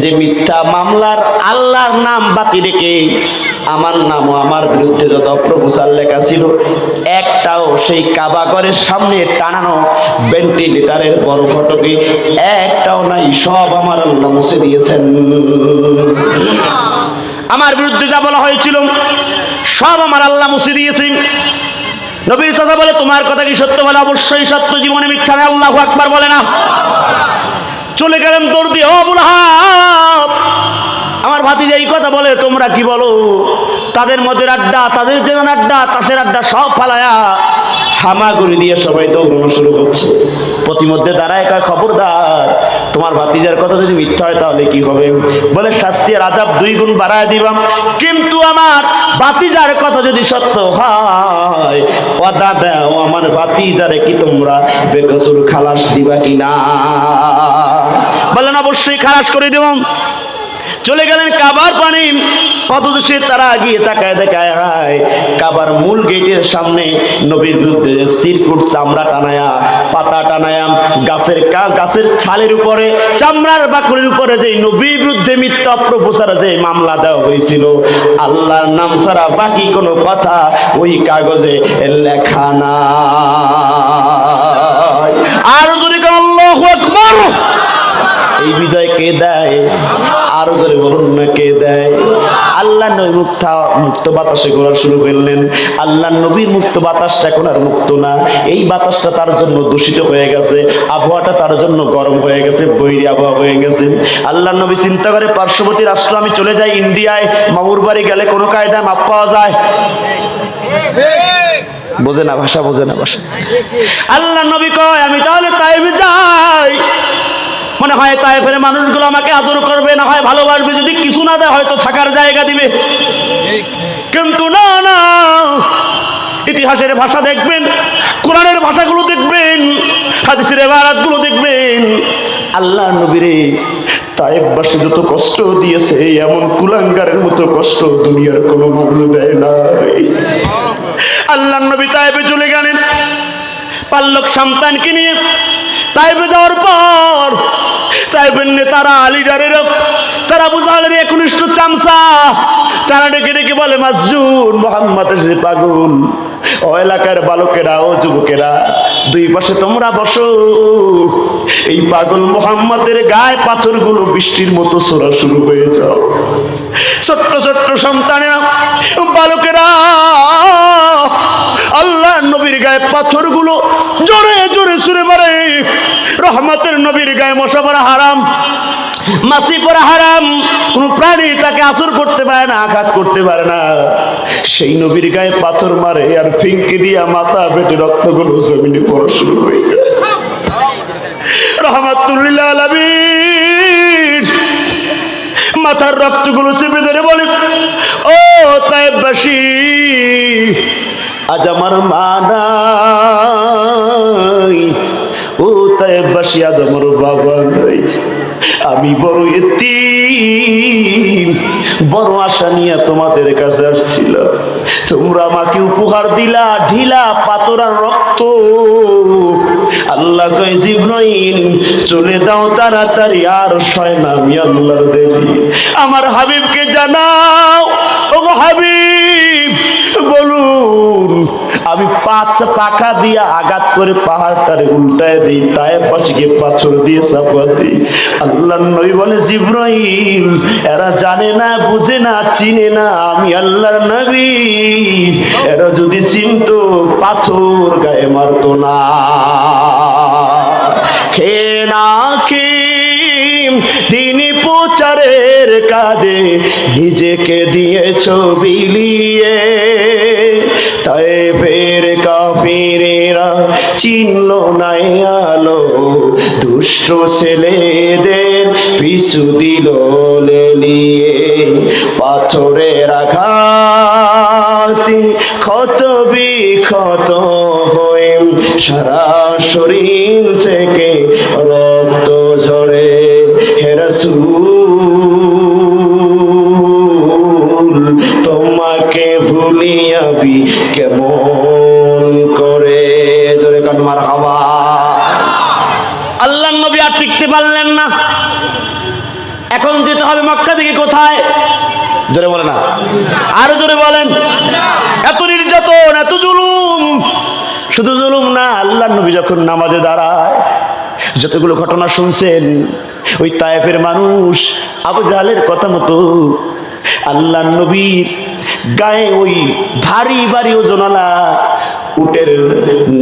যে মিথ্যা মামলার আল্লাহর নাম বাকি রেখে আমার নাম ও আমার বিরুদ্ধে যত অপ্রচার লেখা ছিল, একটাও সেই কাবাগরের সামনে টানানো ভেন্টিলেটারের বড় ফটোকে একটাও নাই, সব আমার আল্লাহ মুছে দিয়েছেন। আমার বিরুদ্ধে যা বলা হয়েছিল, সব আমার আল্লাহ মুছে দিয়েছেন নবীর সাথে বলে, তোমার কথা কি সত্য বলে? অবশ্যই সত্য, জীবনে মিথ্যা আল্লাহ আকবার বলে না। চলে গেলেন তোর দিয়ে আমার ভাতিজা এই কথা বলে, তোমরা কি বলো? তাদের মধ্যে আড্ডা, তাদের যেমন আড্ডা তাসের আড্ডা সব ফালায়া হামাগুড়ি দিয়ে সবাই দৌড়ানো শুরু করছে। প্রতিমধ্যে দাঁড়ায় কয়, খবরদার, তোমার ভাতিজার কথা যদি মিথ্যা হয় তাহলে কি হবে? বলে, শাস্তি আজাব দুই গুণ বাড়ায় দিবাম। কিন্তু আমার ভাতিজার কথা যদি সত্য হয় দাদা ও আমার ভাতিজারে কি তোমরা বেকসুর খালাস দিবা কিনা? বলেন অবশ্যই খালাস করে দেব। চলে গেলেন কাবার পানি। কত দেশে তারা গিয়ে তাকায় দেখায় হায়, কাবার মূল গেটের সামনে নবীর বিরুদ্ধে সিরকুট, চামড়া টানায়া, পাতা টানায়া, গাছের গাছের ছালের উপরে, চামড়ার বাকুরের উপরে যে নবীর বিরুদ্ধে মিথ্যা প্রফেসরে যে মামলা দেওয়া হয়েছিল, আল্লাহর নাম ছাড়া বাকি কোনো কথা ওই কাগজে লেখা না আর যদি কোন এই বিজয় কে দেয়? আরও জোরে বলুন না কে দেয়? আল্লাহ নবী মুক্ত মুক্ত বাতাসে ঘোরা শুরু করলেন। আল্লাহ নবীর মুক্ত বাতাসটা এখন আর মুক্ত না। এই বাতাসটা তার জন্য দূষিত হয়ে গেছে। আবহাওয়াটা তার জন্য গরম হয়ে গেছে বৈরী আবহাওয়া হয়ে গেছে। আল্লাহ নবী চিন্তা করে, পার্শ্ববর্তী রাষ্ট্র, আমি চলে যাই ইন্ডিয়ায়। মামুর বাড়ি গেলে কোনো কায়দায় মাপ পাওয়া যায়? বোঝে না, ভাষা বোঝে না, ভাষা। আল্লাহ নবী কয়, আমি তাহলে তাই যাই। মনে হয় তাইফের মানুষগুলো আমাকে আদর করবে, না হয় ভালোবাসবে, যদি কিছু না দেয় হয়তো থাকার জায়গা দিবে। কিন্তু না না। ইতিহাসের ভাষা দেখবেন, কোরআনের ভাষাগুলো দেখবেন, হাদিসের এবারাতগুলো দেখবেন। আল্লাহ নবীরে তায়েববাসী যত কষ্ট দিয়েছে, এমন কুলাঙ্গারের মতো কষ্ট দুনিয়ার কোনো মানুষ দেয় নাই। আল্লাহ নবী তায়েবে চলে গেলেন। পাল্লক সন্তানকে নিয়ে তাইবে যাওয়ার পর তাইবেন নেতারা, লিডারের, তারা বুঝালেন একনিষ্ঠ চামচা, তারা ডেকে ডেকে বলে মাজুন মোহাম্মদ পাগল। ও এলাকার বালকেরা, ও যুবকেরা, দুই পাশে তোমরা বসো। এই পাগল মোহাম্মদের গায়ে পাথরগুলো বৃষ্টির মতো ছোড়া শুরু হয়ে যাও। ছোট্ট ছোট্ট সন্তানেরা, বালকেরা আল্লাহ নবীর গায়ে পাথরগুলো জোরে জোরে সুরে মারে। রহমতের নবীর গায়ে মশা পড়া হারাম মাসি পড়া হারাম, কোন প্রাণী তাকে আসর করতে পারে না, আঘাত করতে পারে না। সেই নবীর গায়ে পাথর মারে আর ফিঙ্কি দিয়া মাথা বেটে রক্তগুলো জমিনে পড়া শুরু হয়ে যায় রহমাতুল্লিল্লাহ আলামিন। মাথার রক্তগুলো চেপে ধরে বলে, ও তাইবাসী আজ আমার মা নাই। ও তাইবাসী আজ আমার বাবা নাই। আমি বড় এতি বড় আশা নিয়ে তোমাদের কাছে আসছিলাম। তোমরা আমাকে উপহার দিলা, ঢিলা পাতরার রক্ত। আল্লাহ কয়, জিব্রাইল, চলে দাও তাড়াতাড়ি, আর সয় না আমি আল্লাহর দেবী। আমার হাবিবকে জানাও ও হাবিব, বলুন আমি পাঁচ পাখা দিয়ে আঘাত করে পাহাড়টারে উল্টায় দিই, তাই পাশে গিয়ে পাথর দিয়ে চাপা দিই। আল্লাহ নই বলে, জিব্রাইল, এরা জানে না, বুঝে না, চিনে না, আমি আল্লাহর নবী। এরা যদি চিনতো, পাথর গায়ে মারতো না। খে না খেম তিনি প্রচারের কাজে নিজেকে দিয়েছ বিলিয়ে। তাই চিনল নাই আলো। দুষ্ট ছেলেদের পিছু দিল লেলিয়ে। পাথরের আঘাতে ক্ষত বিক্ষত হয়ে সারা শরীর থেকে পারলেন না। এখন যেতে হবে মক্কা থেকে কোথায়? জোরে বলে না। আরও জোরে বলেন। এত নির্যাতন, এত জুলুম। শুধু জুলুম না, আল্লাহ নবী যখন নামাজে দাঁড়ায়, যতগুলো ঘটনা শুনছেন, ওই তায়েফের মানুষ আবু জাহালের কথা মতো আল্লাহ নবীর গায়ে ওই ভারী ভারী ওজনালা উটের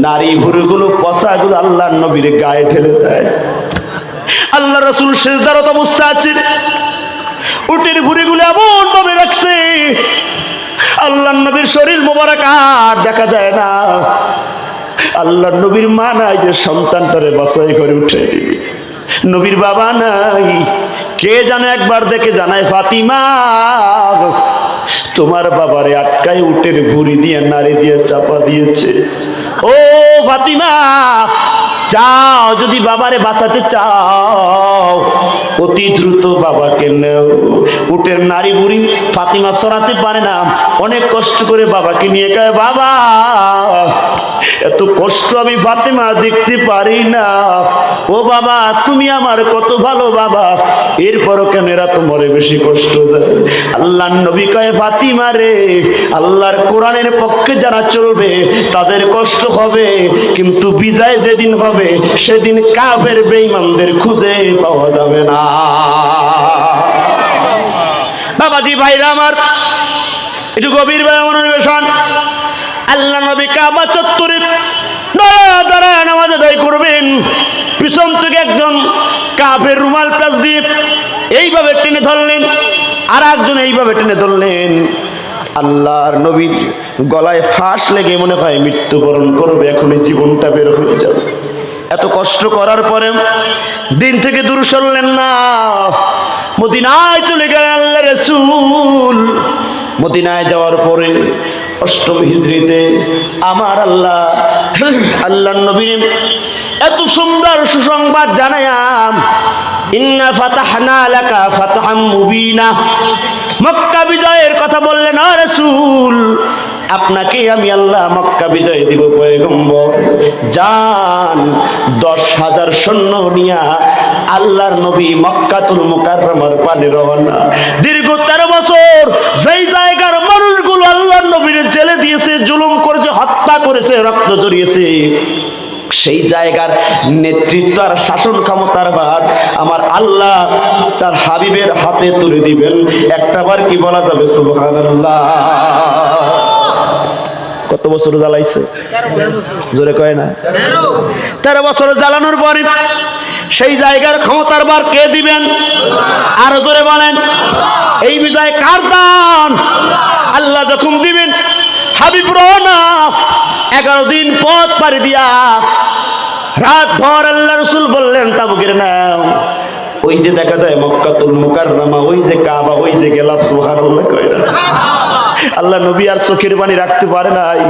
নারী ভুরুগুলো পশাগুলো আল্লাহ নবীর গায়ে ঠেলে দেয়। আল্লাহ রসুল শেষদারত অবস্থা আছেন। উটের ভুড়িগুলো এমন ভাবে রাখছে আল্লাহ নবীর শরীর মোবারক আর দেখা যায় না। আল্লাহ নবীর মা নাই যে সন্তানটারে বাসাই করে উঠে নবীর বাবা নাই, কে জানে একবার দেখে জানায়, ফাতিমা, তোমার বাবারে আটকায় উটের ভুড়ি দিয়ে নারী দিয়ে, চাপা দিয়েছে। ও ফাতিমা চাও যদি বাবারে বাঁচাতে চাও, অতি দ্রুত বাবাকে নেও। উটের নারী বুড়ি ফাতিমা সরাতে পারে না। অনেক কষ্ট করে বাবাকে নিয়ে কয়, বাবা এত কষ্ট আমি ফাতিমা দেখতে পারি না। ও বাবা, তুমি আমার কত ভালো বাবা। এরপরও কেন এরা তোমারে বেশি কষ্ট দেয়? আল্লাহ নবী কয়, ফাতিমা রে, আল্লাহর কোরআনের পক্ষে যারা চলবে, তাদের কষ্ট হবে। কিন্তু বিজয় যেদিন হবে, সেদিন কাফের বেঈমানদের খুঁজে পাওয়া যাবে না। বাবাজি ভাইরা আমার, একটু গভীর ভাবে মনোনিবেশন। আল্লাহ নবী কাবা চত্বরে দাঁড়া দাঁড়া নামাজ আদায় করবেন। পিছন থেকে একজন কাফের রুমাল প্লাস দিয়ে এইভাবে টেনে ধরলেন আর একজন এইভাবে টেনে ধরলেন। আল্লাহর নবীর গলায় ফাঁস লেগে মনে হয় মৃত্যুবরণ করবে এখনই জীবনটা বের হয়ে যাবে। এত কষ্ট করার পরে দিন থেকে দূর সরলেন না। মদিনায় চলে গেলেন আল্লাহ রসুল। মদিনায় যাওয়ার পরে অষ্টম হিজড়িতে আমার আল্লাহ আল্লাহ নবীর এত সুন্দর সুসংবাদ জানায়াম মক্কা বিজয়ের কথা বললেন আর রাসূল, আপনাকে আমি আল্লাহ মক্কা বিজয় দিব দশ হাজার সৈন্য নিয়া আল্লাহর নবী মক্কাতুল মুকাররমার পানে রওনা। দীর্ঘ তেরো বছর যেই জায়গার মানুষগুলো আল্লাহর নবীর জেলে দিয়েছে, জুলুম করেছে, হত্যা করেছে, রক্ত জড়িয়েছে, সেই জায়গার নেতৃত্ব আর শাসন ক্ষমতার ভার আমার আল্লাহ তার হাবিবের হাতে তুলে দিবেন। একটাবার কি বলা যাবে? সুবহানাল্লাহ। কত বছর জ্বালাইছে? জোরে কয় না? তেরো বছর জ্বালানোর পরে সেই জায়গার ক্ষমতার বার কে দিবেন? আরও জোরে বলেন। এই বিজয় কার দান? আল্লাহ যখন দিবেন হাবিব রওনা এগারো দিন পথ পাড়ি দিয়া রাত ভর আল্লাহ রসুল বললেন, তাবুকের নাম। ওই যে দেখা যায় মক্কাতুল মুকাররমা, ওই যে কাবা, ওই যে গেলাম সুবহানাল্লাহ, কয় না? আল্লাহ নবী আর চোখের বাণী রাখতে পারে নাই।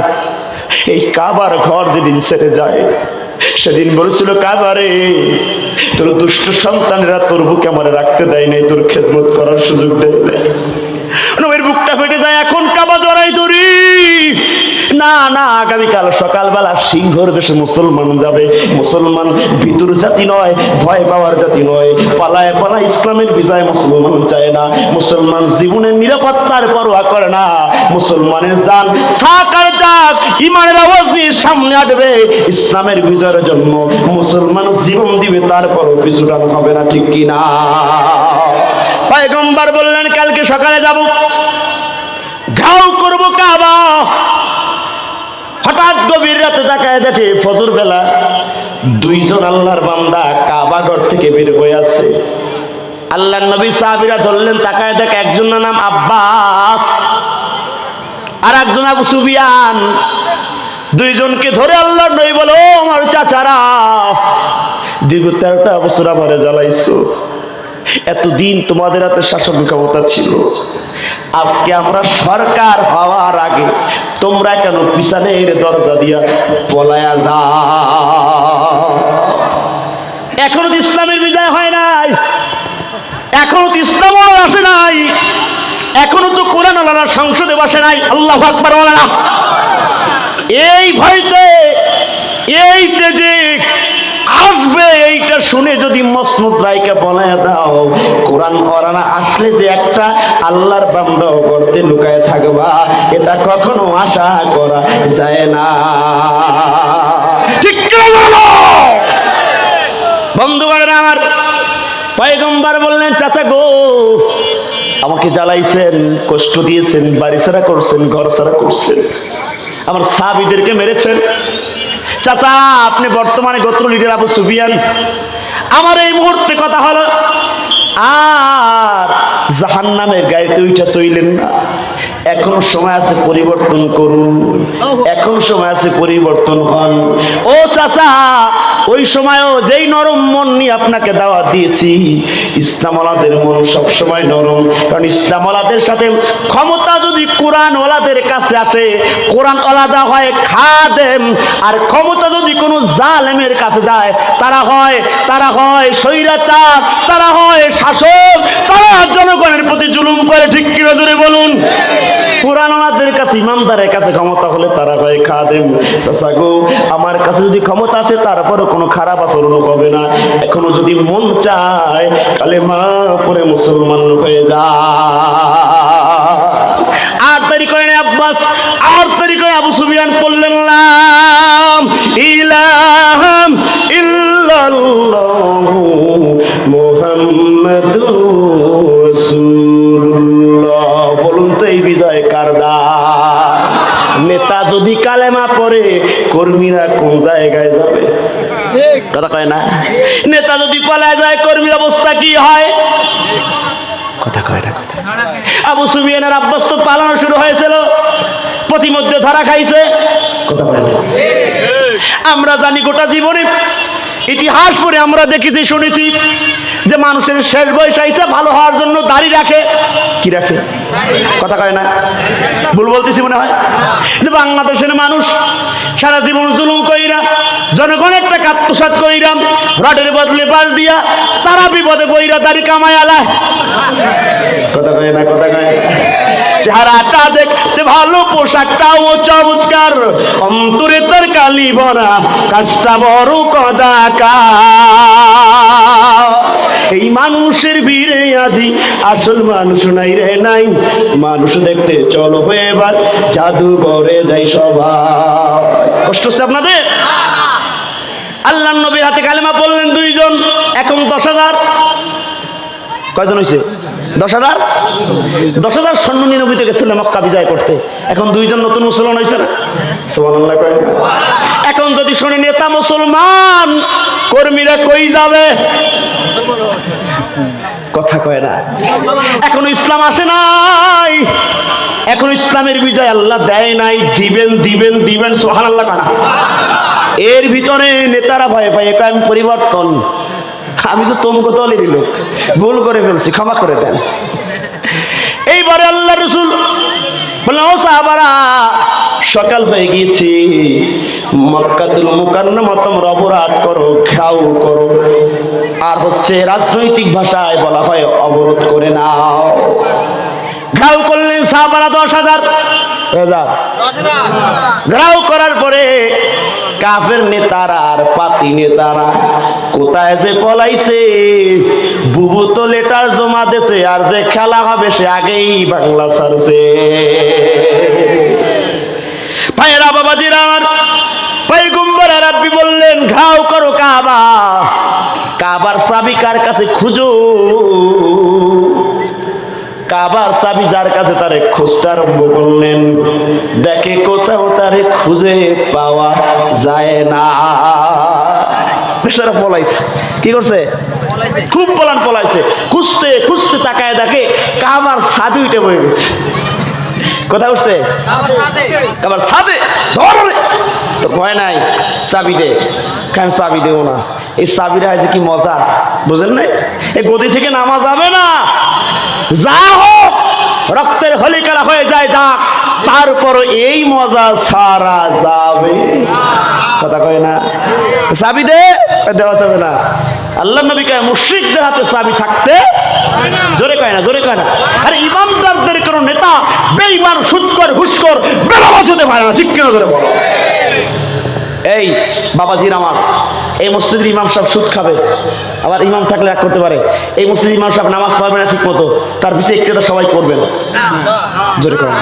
এই কাবার ঘর যেদিন ছেড়ে যায়, সেদিন বলেছিল, কাবারে, তোর দুষ্ট সন্তানেরা তোর বুকে আমার রাখতে দেয় নাই, তোর খেদমত করার সুযোগ দেয় নবীর বুকটা ফেটে যায়, এখন কাবা জড়াই ধরি। না না, আগামীকাল সকালবেলা সিংহর দেশে মুসলমান যাবে। মুসলমান ভিতর জাতি নয়, ভয় পাওয়ার জাতি নয়। পালায় পালায় ইসলামের বিজয় মুসলমান চায় না। মুসলমান জীবনের নিরাপত্তার পরোয়া করে না। মুসলমানের জান থাকার যাক, ইমানের আওয়াজ নিয়ে সামনে আসবে। ইসলামের বিজয়ের জন্য মুসলমান জীবন দিবে, তারপরও পিছুটান হবে না, ঠিক কিনা? পায়গম্বার বললেন, কালকে সকালে যাব। ঘাও করব কাবা। হঠাৎ গভীর রাতে তাকায় দেখে ফজর বেলা দুইজন আল্লাহর বান্দা কাবাগর থেকে বের হয়ে আছে আল্লাহ নবী সাহাবিরা ধরলেন, তাকায় দেখে একজনের নাম আব্বাস আর একজন আবু সুবিয়ান দুইজনকে ধরে আল্লাহ নবী বলো আমার চাচারা, দীর্ঘ তেরোটা বছর আমারে জ্বালাইছো। এতদিন তোমাদের হাতে শাসন ক্ষমতা ছিল। আজকে আমরা সরকার হওয়ার আগে তোমরা কেন পিছনের দরজা দিয়া পলায়া যা এখনও তো ইসলামের বিজয় হয় নাই। এখনও তো ইসলাম আসে নাই। এখনও তো কোরআন আল্লাহ সংসদে বসে নাই। আল্লাহ আকবর এই ভয়তে, এই তেজে আসবে এইটা শুনে যদি মসনুদ রায়কে বলে দাও, কোরআন ওরানা আসলে যে একটা আল্লাহর বান্দা করতে লুকায় থাকবা, এটা কখনো আশা করা যায় না। ঠিক বলো? আমার পয়গম্বর বললেন, চাচা গো, আমাকে জ্বালাইছেন, কষ্ট দিয়েছেন বাড়ি ছাড়া করছেন ঘর ছাড়া করছেন। আমার সাহাবিদেরকে মেরেছেন। চাচা, আপনি বর্তমানে গোত্র লিডার আবু সুবিয়ান আমার এই মুহূর্তে কথা হলো, আর জাহান্নামের গাড়িতে উঠা চইলেন না। এখন সময় আছে পরিবর্তন করুন। এখন সময় আছে পরিবর্তন হন। ও চাচা, ওই সময়ও যেই নরম মন নিয়ে আপনাকে দাওয়াত দিয়েছি, ইসলামওয়ালাদের মন সব সময় নরম। কারণ ইসলামওয়ালাদের সাথে ক্ষমতা যদি কোরআন ওলাদের কাছে আসে কোরআন ওলাদা হয় খাদেম। আর ক্ষমতা যদি কোনো জালেমের কাছে যায়, তারা হয় তারা হয় স্বৈরাচার, তারা হয় শাসক, তারা জনগণের প্রতি জুলুম করে। ঠিক কিনা জোরে বলুন? কোরআন ওলাদের কাছে, ইমামদারের কাছে ক্ষমতা হলে তারা হয় খাদেম, চাচা গো, আমার কাছে যদি ক্ষমতা আসে, তারপরও কোনো খারাপ আচরণ হবে না। এখনও যদি মন চায় কালে মা পরে মুসলমান হয়ে যা। আর তৈরি করেন আব্বাস আর তৈরি করে আবু সুবিয়ান পড়লেন লাম ইলাহাম ইল্লাল্লাহু মুহাম্মাদুর কালেমা পরে কর্মীরা কোন জায়গায় যাবে? কথা কয় না? নেতা যদি পালায় যায় কর্মীর অবস্থা কি হয়? কথা কয় না কথা আবু সুবিয়ানের আব্বাস তো পালানো শুরু হয়েছিল। প্রতিমধ্যে ধরা খাইছে। কথা কয় না। আমরা জানি গোটা জীবনে ইতিহাস পড়ে আমরা দেখেছি, শুনেছি যে মানুষের শেষ বয়স আইসে ভালো হওয়ার জন্য দাড়ি রাখে। কি রাখে? কথা কয় না। ভুল বলতেছি মনে হয়? বাংলাদেশের মানুষ সারা জীবন জুলুম কইরা জনগণের টাকা আত্মসাত কইরাম রডের বদলে বাস দিয়া, তারা বিপদে বইরা দাড়ি কামায় আলায়। কথা কয় না, কথা কয় না। চেহারাটা দেখতে ভালো, পোশাকটাও চমৎকার। অন্তরে তার কালি ভরা, কাজটা বড় কদাকা এই মানুষের ভিড়ে আজি আসল মানুষ নাই রে, নাই। মানুষ দেখতে চলো হয়ে এবার, জাদুঘরে যাই সবাই। কষ্ট হচ্ছে আপনাদের? আল্লাহ নবীর হাতে কালেমা পড়লেন দুইজন, এখন দশ হাজার। কয়জন হয়েছে দশ হাজার? দশ হাজার সৈন্য নিরবিত গেছিল মক্কা বিজয় করতে। এখন দুইজন নতুন মুসলমান হয়েছে না? এখন যদি শুনি নেতা মুসলমান, কর্মীরা কই যাবে? কথা কয় না। এখন ইসলাম আসে নাই। এখন ইসলামের বিজয় আল্লাহ দেয় নাই। দিবেন দিবেন দিবেন সোহান আল্লাহ কানা এর ভিতরে নেতারা ভয় পায় আমি পরিবর্তন আমি তো তোমকে দলেরই লোক। ভুল করে ফেলছি, ক্ষমা করে দেন। এইবারে আল্লাহ রসুল বললেন, ও সাহাবারা, সকাল হয়ে গিয়েছি। মক্কাতুল মুকান্নামা তোমরা অবরাধ করো ঘাউ করো। আর হচ্ছে রাজনৈতিক ভাষায় বলা হয়, অবরোধ করে নাও। ঘাউ করলেন সাহাবারা দশ হাজার। ঘেরাও করার পরে কাফের নেতারা আর পাতি নেতারা কোথায় যে পলাইছে? বুবু তো লেটার জমা দেছে, আর যে খেলা হবে সে আগেই বাংলা ছাড়ছে। ভাইয়েরা, বাবাজিরা, আমার পৈগম্বর আরবি বললেন, ঘাও করো কাবা। কাবার চাবি কার কাছে খুঁজো। কাবার চাবি যার কাছে তারে খুঁজতে আরম্ভ করলেন। দেখে কোথাও তারে খুঁজে পাওয়া যায় না। বেচারা পলাইছে। কি করছে? খুব পলান পলাইছে। খুঁজতে খুঁজতে তাকায় দেখে কাবার ছাদে উঠে বয়ে গেছে। কোথায় উঠছে? কাবার ছাদে। ধর। তো ভয় নাই চাবি দে। কেন চাবি দেবো না? এই চাবিটা আছে কি মজা? বুঝলেন নাই? এই গদি থেকে নামা যাবে না। যা হোক, রক্তের হলিকারা হয়ে যায় যাক তারপর এই মজা সারা যাবে। কথা কয় না? চাবি দে? দেওয়া যাবে না। আল্লাহ নবী কয়, মুশ্রিকদের হাতে চাবি থাকতে? জোরে কয় না, জোরে কয় না। আরে ইমানদারদের কোনো নেতা বেঈমান সুৎকর ঘুষকর বেলাবাজ হতে পারে না ঠিক কেন ধরে বলো? এই, বাবাজির আমার। এই মসজিদের ইমাম সাহেব সুদ খাবে। আবার ইমাম থাকলে এক করতে পারে। এই মসজিদের ইমাম সাহেব নামাজ পড়বে না ঠিক মতো তার পিছিয়ে একটা সবাই করবেন। জোরে করেন।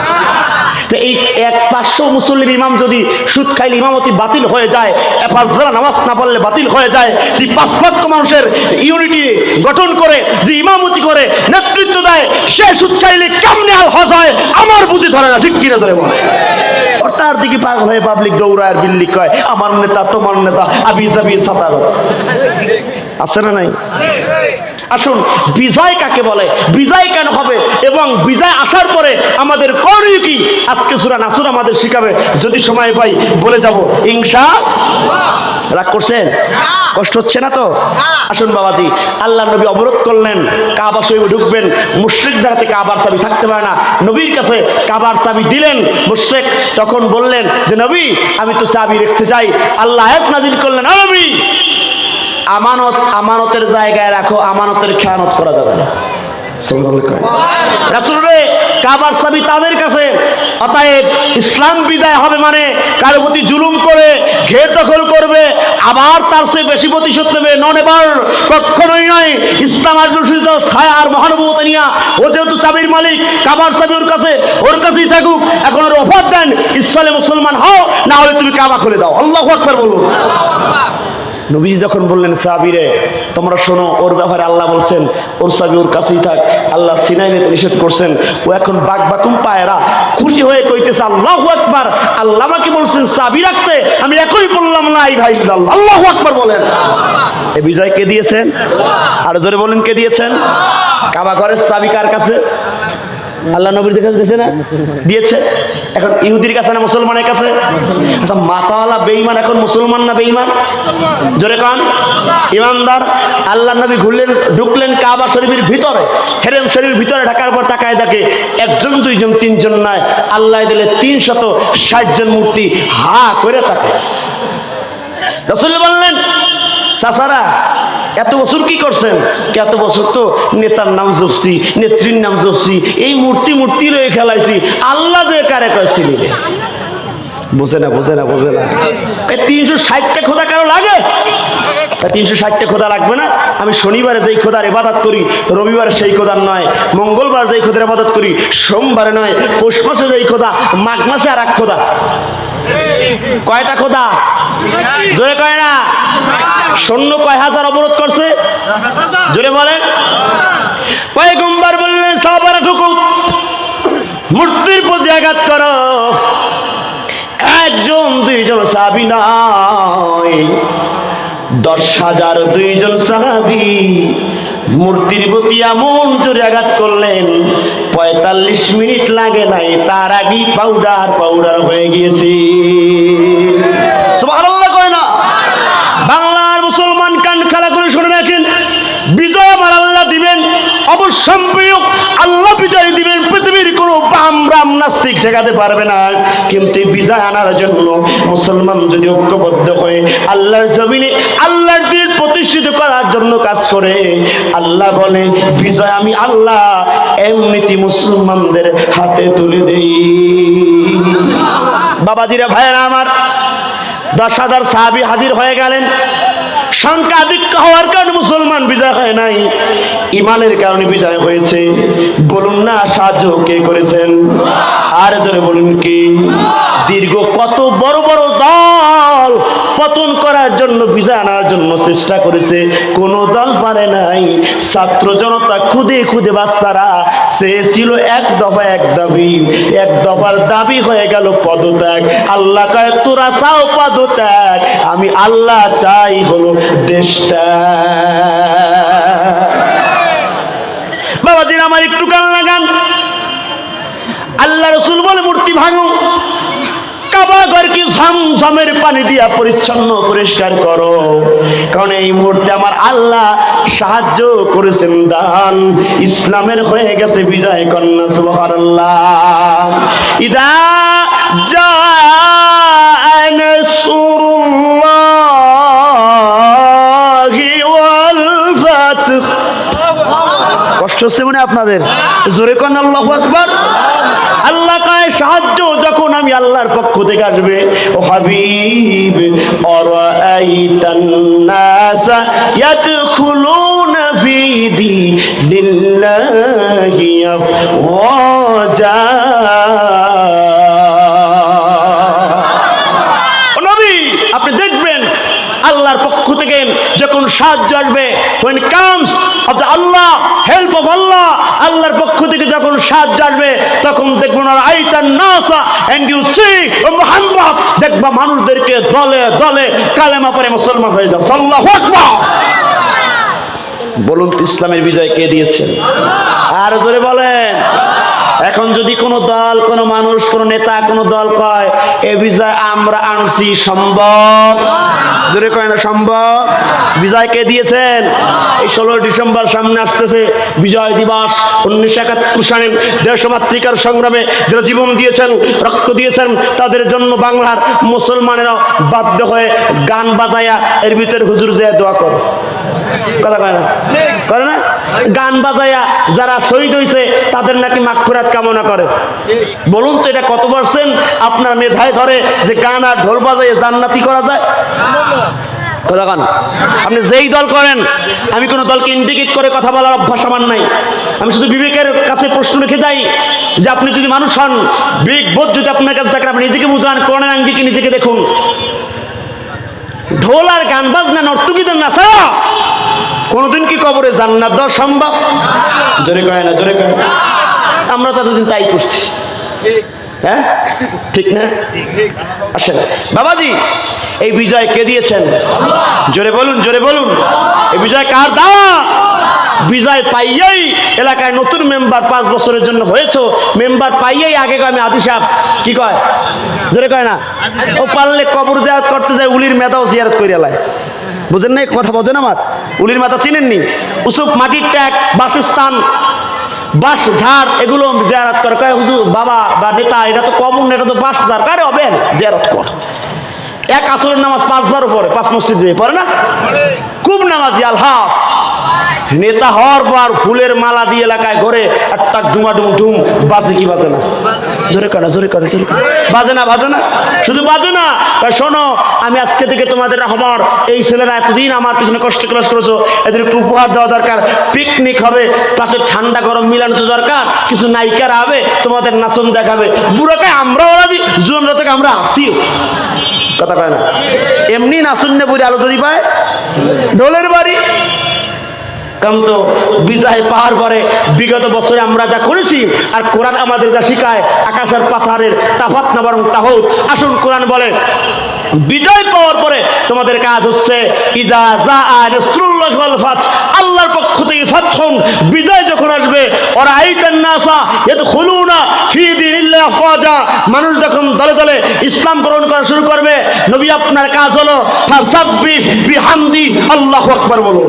এই এক পাঁচশো মুসল্লির ইমাম যদি সুদ খাইলে ইমামতি বাতিল হয়ে যায় পাঁচ বেলা নামাজ না পড়লে বাতিল হয়ে যায়, যে পাঁচ লক্ষ মানুষের ইউনিটি গঠন করে, যে ইমামতি করে, নেতৃত্ব দেয়, সে সুদ খাইলে কেমনে আল হজ হয়, আমার বুঝি ধরে না, ঠিক কিনা ধরে বলে তার দিকে পাগল হয়ে পাবলিক দৌড়ায় আর বিল্লি কয়, আমার নেতা, তোমার নেতা আবি সাবি সাতার আছে না নাই? আসুন বিজয় কাকে বলে? বিজয় কেন হবে? এবং বিজয় আসার পরে আমাদের করণীয় কি? আজকে সুরা নাসুর আমাদের শিখাবে। যদি সময় পাই বলে যাব ইংসা রাগ করছেন? কষ্ট হচ্ছে না তো? আসুন বাবাজি আল্লাহ নবী অবরোধ করলেন কাবা শরীফে ঢুকবেন মুশ্রিক দ্বারা থেকে কাবার চাবি থাকতে পারে না। নবীর কাছে কাবার চাবি দিলেন মুশ্রিক তখন বললেন যে নবী আমি তো চাবি রাখতে চাই। আল্লাহ আয়াত নাজিল করলেন "ও নবী! আমানত, আমানতের জায়গায় রাখো, আমানতের খেয়ানত করা যাবে না। কাবার তাদের কাছে ইসলাম বিদায় হবে মানে কারও প্রতি জুলুম করে দখল করবে, আবার তার চেয়ে বেশি নন এবার নয়, ইসলাম আর ছায়া আর নিয়া, ও যেহেতু চাবির মালিক, কাবার চাবি ওর কাছে, ওর কাছেই থাকুক, এখন ওর অফার দেন ইসলামে মুসলমান হও, না হলে তুমি কাবা খুলে দাও। আল্লাহ আকবার বলুন। নবী যখন বললেন সাবিরে তোমরা শোনো, ওর ব্যাপারে আল্লাহ বলছেন, ওর সাবি ওর কাছেই থাক, আল্লাহ সিনাই নিতে নিষেধ করছেন। ও এখন বাক বাকুম পায়রা, খুশি হয়ে কইতেছে, আল্লাহ আকবার, আল্লাহ আমাকে বলছেন, সাবি রাখতে, আমি একই বললাম না এই ভাই আল্লাহ আকবার বলেন। এ বিজয় কে দিয়েছেন? আর জোরে বলেন, কে দিয়েছেন? কাবা ঘরের সাবি কার কাছে? আল্লাহ নবীর কাছে দিয়েছে না? দিয়েছে। এখন ইহুদির কাছে না মুসলমানের কাছে? আচ্ছা মাতাওয়ালা বেঈমান, এখন মুসলমান না বেঈমান? জোরে কান। ইমানদার, আল্লাহ নবী ঘুরলেন, ঢুকলেন কাবা শরীফের ভিতরে। হেরেম শরীফের ভিতরে ঢাকার পর তাকায় দেখে একজন, দুইজন, তিনজন নয় আল্লাহ দিলে তিনশত ষাট জন মূর্তি হা করে তাকায়। রসুল বললেন, চাচারা এত বছর কি করছেন? এত বছর তো নেতার নাম জপছি, নেত্রীর নাম জপছি, এই মূর্তি মূর্তি রয়ে খেলাইছি, আল্লাহ যে কারে কয়েছিল বোঝে না বোঝে না বোঝে না। তিনশো ষাটটা খোদা কারও লাগে? তিনশো ষাটটা খোদা লাগবে না? আমি শনিবারে যেই খোদার ইবাদত করি, রবিবারে সেই খোদার নয়। মঙ্গলবার যেই খোদার ইবাদত করি, সোমবারে নয়। পৌষ মাসে যেই খোদা, মাঘ মাসে আর এক খোদা। কয়টা খোদা? জোরে কয় না? সৈন্য কয় হাজার অবরোধ করছে? জোরে বলেন পয়গম্বর বললেন সাহাবারা ঢুকুক মূর্তির প্রতি আঘাত করো। একজন দুইজন সাবি নয় দশ হাজার দুইজন সাহাবি মূর্তির প্রতি এমন জোরে আঘাত করলেন, পঁয়তাল্লিশ মিনিট লাগে নাই, তার আগেই পাউডার পাউডার হয়ে গিয়েছে। বাংলার মুসলমান কান খেলা করে শুনে রাখেন, বিজয় আমার আল্লাহ দিবেন, অবশ্যম্পেয় আল্লাহ বিজয় দিবেন পৃথিবীর কোনো বাম রাম নাস্তিক ঠেকাতে পারবে না। কিন্তু বিজয় আনার জন্য মুসলমান যদি ঐক্যবদ্ধ হয়ে আল্লাহর জমিনে আল্লাহর দিন প্রতিষ্ঠিত করার জন্য কাজ করে, আল্লাহ বলে, বিজয় আমি আল্লাহ, এমনিতি মুসলমানদের হাতে তুলে দেই। বাবাজিরা, ভাইয়েরা আমার, দশ হাজার সাহাবি হাজির হয়ে গেলেন। সংখ্যা আধিক্য হওয়ার কারণে মুসলমান বিজয় হয় নাই। ইমানের কারণে বিজয় হয়েছে। বলুন না, সাহায্য কে করেছেন? আর জোরে বলুন কি? দীর্ঘ কত বড় বড় দল পতন করার জন্য, বিজয় আনার জন্য চেষ্টা করেছে। কোন দল পারে নাই। ছাত্র জনতা খুদে খুদে বাচ্চারা চেয়েছিল এক দফা এক দাবি। এক দফার দাবি হয়ে গেল পদত্যাগ। আল্লাহ কয়, তোরা চাও পদত্যাগ। আমি আল্লাহ চাই হলো দেশটা বাবাজির আমার একটু গান লাগান। আল্লাহ রসুল বলে, মূর্তি ভাঙো। ঝমঝমের পানি দিয়া পরিচ্ছন্ন, পরিষ্কার করো? কারণ এই মুহূর্তে আমার আল্লাহ সাহায্য করেছেন দান। ইসলামের হয়ে গেছে বিজয় কন্যা, সুবহানাল্লাহ। ইদা জা নাসরুল্লাহি কষ্ট হচ্ছে মনে আপনাদের? জোরে কন আল্লাহ আকবার। আল্লাহ কায় সাহায্য যখন আমি আল্লাহর পক্ষ থেকে আসবে, ও হাবিব অরাইতান নাসা ইয়াদখুলুনা ফি দীনিল্লাহি আফওয়াজা। থেকে যখন সাহায্য আসবে comes of the Allah, help of Allah, আল্লাহর পক্ষ থেকে যখন সাহায্য আসবে, তখন দেখব না আইতান নাসা you see, ও মুহাম্মদ, দেখবা মানুষদেরকে দলে দলে কালেমা পরে মুসলমান হয়ে যাচ্ছে। আল্লাহু বলুন ইসলামের বিজয় কে দিয়েছেন আর জোরে বলেন। এখন যদি কোনো দল, কোনো মানুষ, কোনো নেতা, কোনো দল কয়, এ বিজয় আমরা আনছি, সম্ভব? জোরে কয় না, সম্ভব? বিজয় কে দিয়েছেন? এই ষোলো ডিসেম্বর সামনে আসতেছে বিজয় দিবস। উনিশশো একাত্তর সালে দেশমাতৃকার সংগ্রামে যারা জীবন দিয়েছেন, রক্ত দিয়েছেন, তাদের জন্য বাংলার মুসলমানেরা বাধ্য হয়ে গান বাজায়া এর ভিতরে হুজুর যে দোয়া করে। কথা কয় না? করে না? গান বাজায়া যারা শহীদ হয়েছে তাদের নাকি মাগফিরাত কামনা করে। বলুন তো এটা কত পার্সেন্ট? আপনার মেধায় ধরে যে গান আর ঢোল বাজাইয়ে জান্নাতি করা যায়? আপনি যেই দল করেন, আমি কোনো দলকে ইন্ডিকেট করে কথা বলার অভ্যাস আমার নাই। আমি শুধু বিবেকের কাছে প্রশ্ন রেখে যাই যে আপনি যদি মানুষ হন, বিবেক বোধ যদি আপনার কাছে থাকে, আপনি নিজেকে বুঝান কোরআনের আঙ্গিকে নিজেকে দেখুন। ঢোল আর গান বাজনা নর্তকীদের নাচা! কোনোদিন কি কবরে জান্নাত দেওয়া সম্ভব? জোরে কয় না, জোরে কয় আমরা তো এতদিন তাই করছি। হ্যাঁ? ঠিক না? আসেন। বাবাজি, এই বিজয় কে দিয়েছেন? জোরে বলুন জোরে বলুন। এই বিজয় কার দাওয়া বিজয় পাইয়েই এলাকায় নতুন মেম্বার পাঁচ বছরের জন্য হয়েছে। মেম্বার পাইয়েই আগে কয় আমি আদি সাহেব। কি কয়? জোরে কয় না? ও পারলে কবর জিয়ারত করতে যায়, উলির মেধাও জিয়ারত করে এলায় বুঝেন না কথা বোঝেন আমার? উলির মাথা চিনেননি? উসুপ মাটির ট্যাগ, বাসস্থান, বাস, ঝাড়, এগুলো জিয়ারত করে। কয়, হুজুর, বাবা বা নেতা, এটা তো কমন, এটা তো বাস, ঝাড়। কারে হবে? জিয়ারত কর। এক আসরের নামাজ পাঁচবার পরে পাঁচ মসজিদ পড়ে না? খুব নামাজি, আলহাস। নেতা হওয়ার পর ফুলের মালা দিয়ে এলাকায় ঘরে তাক ডুমা ডুম ডুম বাজে কি বাজে না? জোরে করে জোরে করে জোরে বাজে না বাজে না? শুধু বাজে না? শোনো, আমি আজকে থেকে তোমাদের রহমর এই ছেলেরা এতদিন আমার পিছনে কষ্ট ক্লাস করেছ, এদের একটু উপহার দেওয়া দরকার পিকনিক হবে, পাশে ঠান্ডা গরম মিলানো তো দরকার, কিছু নায়িকারা হবে, তোমাদের নাচন দেখাবে। বুড়াকে আমরাও রাজি জুয়ানরা থেকে আমরা আসিও কথা কয় না? এমনি নাচুন বুড়ি আলো যদি পায়, ঢোলের বাড়ি। কারণ তো বিজায় পাহাড় পরে বিগত বছরে আমরা যা করেছি, আর কোরআন আমাদের যা শিখায়, আকাশের পাথারের তাফাত না বরং তাহত। আসুন কোরআন বলে বিজয় পাওয়ার পরে তোমাদের কাজ হচ্ছে আল্লাহর পক্ষ থেকে ফাতহুন বিজয় যখন আসবে ওরা আইতান নাসা এত খুলুনা ফি দিনিল্লাহ আফওয়াজা মানুষ যখন দলে দলে ইসলাম গ্রহণ করা শুরু করবে, নবী, আপনার কাজ হলো ফাসাব্বিহ বিহামদি আল্লাহু আকবার বলুন।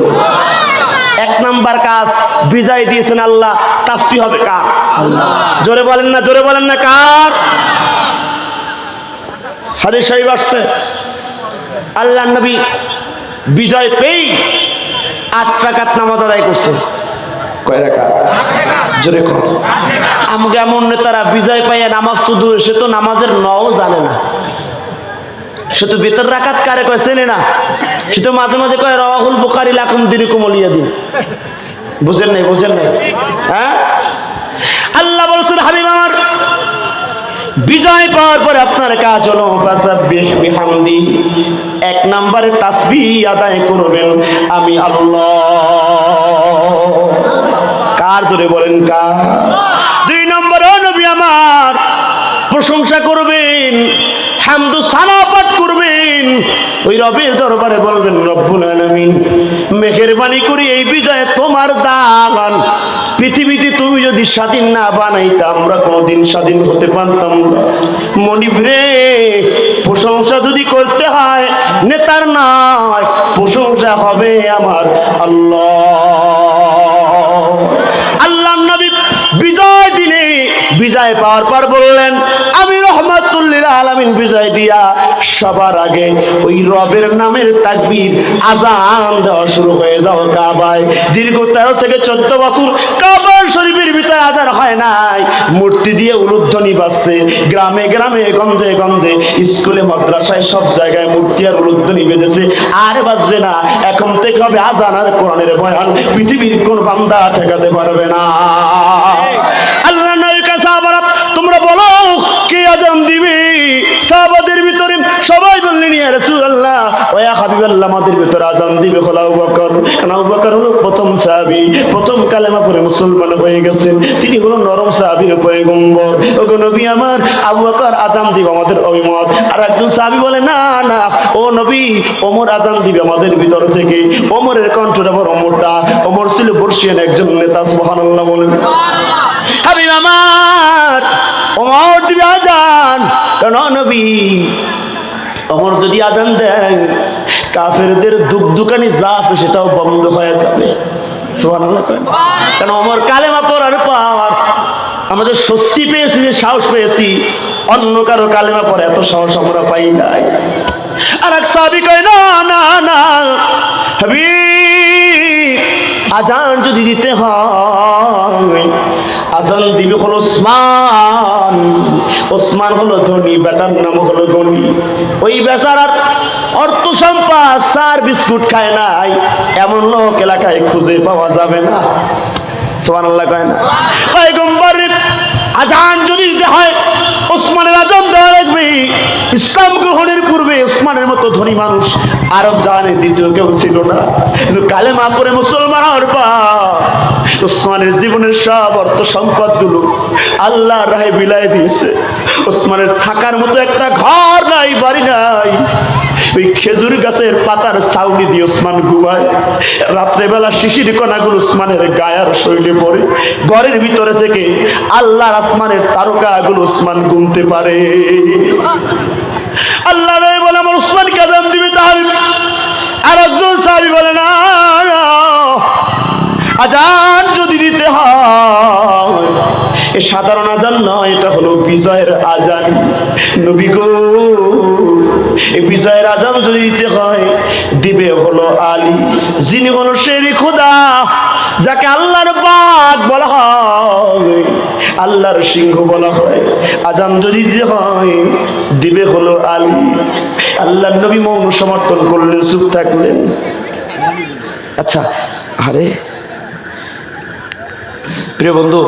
এক নাম্বার কাজ, বিজয় দিয়েছেন আল্লাহ তাসবি হবে কার? জোরে বলেন না, জোরে বলেন না কার? হাদিস শরীফ আসছে। আল্লাহ নবী বিজয় পেয়েই আট টাকাত নামাজ আদায় করছে। কয় রাকাত? জোরে কর আমাকে এমন নেতারা বিজয় পাইয়া নামাজ তো দূরে সে তো নামাজের নও জানে না। সে তো বেতর রাকাত কারে কয় চেনে না? সে তো মাঝে মাঝে কয় রাহুল দিন কুমলিয়া দিন। বুঝেন নাই বুঝেন নাই। হ্যাঁ? আল্লাহ বলছেন হাবিব আমার বিজয় পাওয়ার পরে আপনার কাজ হলো এক নম্বরে তাসবি আদায় করবেন, আমি আল্লাহ। কার ধরে বলেন কার? দুই নম্বর নবী আমার, প্রশংসা করবেন। হামদু সানা পাঠ করবেন। ওই রবের দরবারে বলবেন, রব্বুল আলামিন, মেহেরবানি করি এই বিজয় তোমার দান পৃথিবীতে তুমি যদি স্বাধীন না বানাইতে, আমরা কোনোদিন স্বাধীন হতে পারতাম না। রে, প্রশংসা যদি করতে হয়, নেতার নয়, প্রশংসা হবে আমার আল্লাহ। বিজয় পাওয়ার পর বললেন, আমি রহমাতুল্লিল আলামিন বিজয় দিয়া সবার আগে ওই রবের নামের তাকবীর আজান দেওয়া শুরু হয়ে যাও কাবায়। দীর্ঘ তেরো থেকে চোদ্দ বছর কাবার শরীফের ভিতরে আজান হয় নাই। মূর্তি দিয়ে উলুধ্বনি বাজছে। গ্রামে গ্রামে, গঞ্জে গঞ্জে, স্কুলে, মাদ্রাসায় সব জায়গায় মূর্তি আর উলুধ্বনি বেজেছে। আর বাজবে না। এখন থেকে হবে আজান আর কোরআনের বয়ান। পৃথিবীর কোন বান্দা ঠেকাতে পারবে না। আল্লাহ কে আজান দিবে? সাহাবাদের ভিতরে সবাই বললেন ইয়া রাসূলুল্লাহ ওয়া হাবিবাল্লাহ আমাদের ভিতরে আজান দিবে হলো আবু বকর। কারণ আবু বকর হলো প্রথম সাহাবী প্রথম কালেমা পড়ে মুসলমান হয়ে গেছেন। তিনি হলো নরম সাহাবীর পয়গম্বর। ওগো নবী আমার আবু বকর আজান দিবে আমাদের অভিমত। আর একজন সাহাবী বলে না না ও নবী ওমর আজান দিবে আমাদের ভিতর থেকে। ওমরের কণ্ঠটা বড় মোটা। ওমর ছিল বর্ষিয়ান একজন নেতা সুবহানাল্লাহ বলেন। হাবিব আমার ওমর দিবে আজান কেন নবী। অমর যদি আজান দেন কাফেরদের দুকানি যা আছে সেটাও বন্ধ হয়ে যাবে। কারণ অমর কালেমা পড়ার পর আমাদের স্বস্তি পেয়েছি যে সাহস পেয়েছি অন্য কারও কালেমা পরে এত সাহস আমরা পাই নাই। আর এক সাহাবি কয় না না না হাবিব আজান যদি দিতে হয় আজান দিবে হলো ওসমান ওসমান হলো ধনী, বেটার নাম হলো গনি ওই বেচারার অর্থ সম্পদ সার বিস্কুট খায় নাই, এমন লোক এলাকায় খুঁজে পাওয়া যাবে না। সোমান আল্লাহ কয় না। আজান যদি হয়, ওসমানের আজান দেওয়া লাগবে। ইসলাম গ্রহণের পূর্বে ওসমানের মতো ধনী মানুষ আরব জাহানের দ্বিতীয় কেউ ছিল না। কিন্তু কালেমা পরে মুসলমান হওয়ার পর ওসমানের জীবনের সব অর্থ সম্পদগুলো আল্লাহ রাহে বিলাই দিয়েছে। ওসমানের থাকার মতো একটা ঘর নাই বাড়ি নাই। ওই খেজুর গাছের পাতার ছাউনি দিয়ে ওসমান ঘুমায়। রাত্রেবেলা শিশির কণাগুলো ওসমানের গায়ার শৈলে পড়ে। ঘরের ভিতরে থেকে আল্লাহর আসমানের তারকাগুলো ওসমান গুনতে পারে। আল্লাহ রে বলে আমার ওসমান কাদাম দিবে তাহলে? আর একজন সাহাবি বলে না, আজান যদি দিতে হয়, এ সাধারণ আজান নয় এটা হলো বিজয়ের আজান। নবী গো এই বিজয়ের আজান যদি দিতে হয়, দিবে হলো আলী। যিনি হলো শেরি খোদা, যাকে আল্লাহর বাঘ বলা হয়, আল্লাহর সিংহ বলা হয়। আজান যদি দিতে হয়, দিবে হলো আলী। আল্লাহর নবী মৌন সমর্থন করলেন, চুপ থাকলেন। আচ্ছা আরে প্রিয় বন্ধু